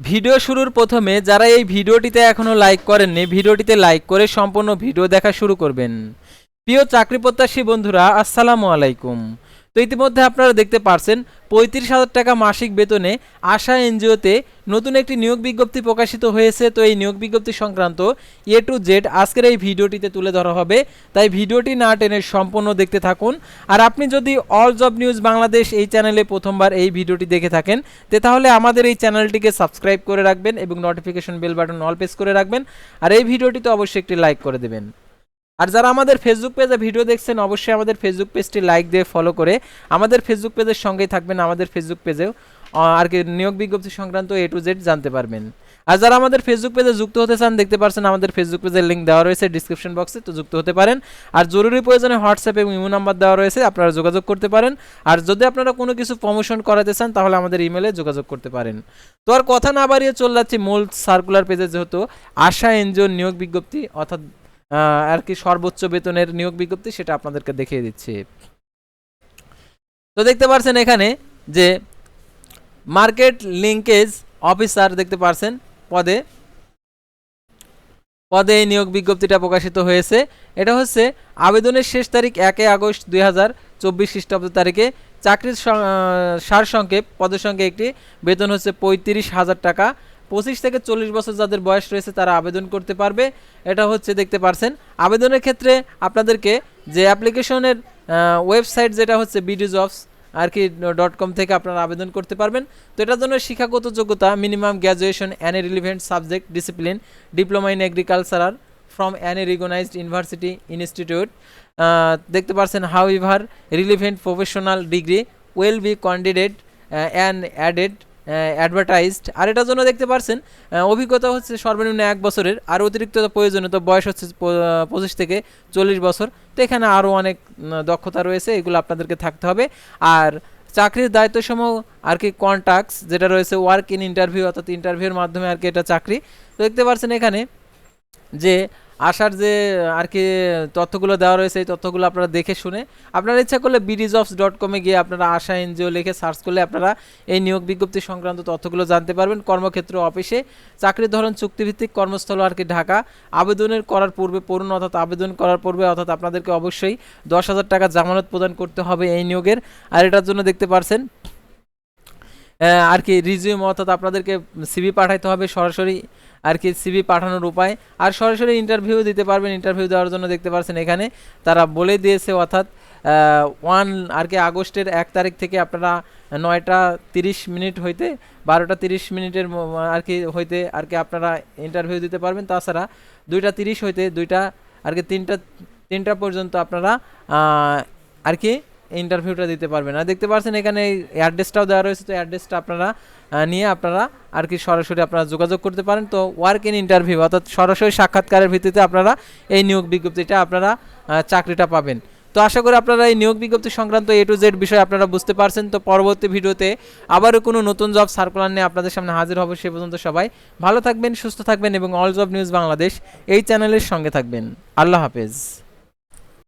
Video শুরুর প্রথমে যারা এই ভিডিওটিতে এখনও লাইক করেননি, ভিডিওটিতে লাইক করে সম্পূর্ণ ভিডিও দেখা শুরু করবেন। প্রিয় চাকরি প্রত্যাশী বন্ধুরা, আসসালামু আলাইকুম। তো ইতিমধ্যে আপনারা দেখতে পারছেন, পঁয়ত্রিশ হাজার টাকা মাসিক বেতনে আশা এনজিওতে নতুন একটি নিয়োগ বিজ্ঞপ্তি প্রকাশিত হয়েছে। তো এই নিয়োগ বিজ্ঞপ্তি সংক্রান্ত এ টু জেড আজকের এই ভিডিওটিতে তুলে ধরা হবে। তাই ভিডিওটি না টেনে সম্পূর্ণ দেখতে থাকুন। আর আপনি যদি অল জব নিউজ বাংলাদেশ এই চ্যানেলে প্রথমবার এই ভিডিওটি দেখে থাকেন, তে তাহলে আমাদের এই চ্যানেলটিকে সাবস্ক্রাইব করে রাখবেন এবং notification bell button all press করে রাখবেন। আর এই ভিডিওটিতে অবশ্যই একটি লাইক করে দেবেন। আর যারা আমাদের ফেসবুক পেজে ভিডিও দেখছেন, অবশ্যই আমাদের ফেসবুক পেজটি লাইক দিয়ে ফলো করে আমাদের ফেসবুক পেজের সঙ্গেই থাকবেন, আমাদের ফেসবুক পেজেও আর কি নিয়োগ বিজ্ঞপ্তি সংক্রান্ত এ টু জেড জানতে পারবেন। আর যারা আমাদের ফেসবুক পেজে যুক্ত হতে চান, দেখতে পারছেন আমাদের ফেসবুক পেজের লিঙ্ক দেওয়া রয়েছে ডিসক্রিপশন বক্সে তো যুক্ত হতে পারেন। আর জরুরি প্রয়োজনে হোয়াটসঅ্যাপ ইমো নাম্বার দেওয়া রয়েছে, আপনারা যোগাযোগ করতে পারেন। আর যদি আপনারা কোনো কিছু প্রমোশন করাতে চান, তাহলে আমাদের ইমেলে যোগাযোগ করতে পারেন। তো আর কথা না বাড়িয়ে চলে যাচ্ছি মূল সার্কুলার পেজে যেহেতু আশা এনজিওর নিয়োগ বিজ্ঞপ্তি, অর্থাৎ আর কি সর্বোচ্চ বেতনের নিয়োগ বিজ্ঞপ্তি সেটা আপনাদেরকে দেখিয়ে দিচ্ছি। তো দেখতে পারছেন এখানে যে মার্কেট লিঙ্কেজ অফিসার দেখতে পারছেন পদে। পদে এই নিয়োগ বিজ্ঞপ্তিটা প্রকাশিত হয়েছে। এটা হচ্ছে আবেদনের শেষ তারিখ একে আগস্ট দুই হাজার চব্বিশ খ্রিস্টাব্দ তারিখে। চাকরির সারসংক্ষেপ, পদের সঙ্গে একটি। বেতন হচ্ছে পঁয়ত্রিশ হাজার টাকা। পঁচিশ থেকে চল্লিশ বছর যাদের বয়স রয়েছে তারা আবেদন করতে পারবে। এটা হচ্ছে দেখতে পারছেন। আবেদনের ক্ষেত্রে আপনাদেরকে যে অ্যাপ্লিকেশনের ওয়েবসাইট যেটা হচ্ছে বিডি জবস আর কি, ডট কম থেকে আপনারা আবেদন করতে পারবেন। তো এটার জন্য শিক্ষাগত যোগ্যতা, minimum graduation any relevant subject discipline diploma in agricultural from any recognised university institute দেখতে পারছেন however relevant professional degree will be candidate and added advertised আর এটার জন্য দেখতে পারছেন অভিজ্ঞতা হচ্ছে সর্বনিম্ন এক বছরের, আর অতিরিক্ত প্রয়োজনীয় তো বয়স হচ্ছে পঁচিশ থেকে চল্লিশ বছর। তো এখানে আরও অনেক দক্ষতা রয়েছে, এগুলো আপনাদেরকে থাকতে হবে। আর চাকরির দায়িত্বসমূহ, আর কি কন্ট্যাক্টস যেটা রয়েছে ওয়ার্ক ইন ইন্টারভিউ অর্থাৎ ইন্টারভিউর মাধ্যমে আর কি এটা চাকরি। তো দেখতে পারছেন এখানে যে আসার যে আর কি তথ্যগুলো দেওয়া রয়েছে, এই তথ্যগুলো আপনারা দেখে শুনে, আপনারা ইচ্ছা করলে বিডিজবস ডট কমে গিয়ে আপনারা আশা এনজিও লিখে সার্চ করলে আপনারা এই নিয়োগ বিজ্ঞপ্তি সংক্রান্ত তথ্যগুলো জানতে পারবেন। কর্মক্ষেত্র অফিসে চাকরির ধরন চুক্তিভিত্তিক কর্মস্থল আর কি ঢাকা। আবেদনের করার পূর্বে পূর্ণ অর্থাৎ আবেদন করার পূর্বে, অর্থাৎ আপনাদেরকে অবশ্যই দশ হাজার টাকা জামানত প্রদান করতে হবে এই নিয়োগের। আর এটার জন্য দেখতে পারছেন আর কি রিজিউম অর্থাৎ আপনাদেরকে সিভি পাঠাইতে হবে সরাসরি, আর কি সিভি পাঠানোর উপায়। আর সরাসরি ইন্টারভিউ দিতে পারবেন ইন্টারভিউ দেওয়ার জন্য দেখতে পাচ্ছেন এখানে। তারা বলে দিয়েছে অর্থাৎ ওয়ান আর কি আগস্টের এক তারিখ থেকে আপনারা নয়টা তিরিশ মিনিট হইতে, বারোটা তিরিশ মিনিটের আর কি হইতে আর কি আপনারা ইন্টারভিউ দিতে পারবেন। তাছাড়া দুইটা তিরিশ হইতে দুইটা আর কি তিনটা তিনটা পর্যন্ত আপনারা আর কি ইন্টারভিউটা দিতে পারবেন আর দেখতে পাচ্ছেন এখানে অ্যাড্রেসটাও দেওয়া রয়েছে, তো অ্যাড্রেসটা আপনারা নিয়ে আপনারা আর কি সরাসরি আপনারা যোগাযোগ করতে পারেন। তো ওয়ার্ক ইন ইন্টারভিউ অর্থাৎ সরাসরি সাক্ষাৎকারের ভিত্তিতে আপনারা এই নিয়োগ বিজ্ঞপ্তিটা আপনারা চাকরিটা পাবেন। তো আশা করি আপনারা এই নিয়োগ বিজ্ঞপ্তি সংক্রান্ত এ টু জেড বিষয় আপনারা বুঝতে পারছেন। তো পরবর্তী ভিডিওতে আবারও কোনো নতুন জব সার্কুলার নিয়ে আপনাদের সামনে হাজির হবে সে পর্যন্ত সবাই ভালো থাকবেন, সুস্থ থাকবেন এবং অল জব নিউজ বাংলাদেশ এই চ্যানেলের সঙ্গে থাকবেন। আল্লাহ হাফেজ।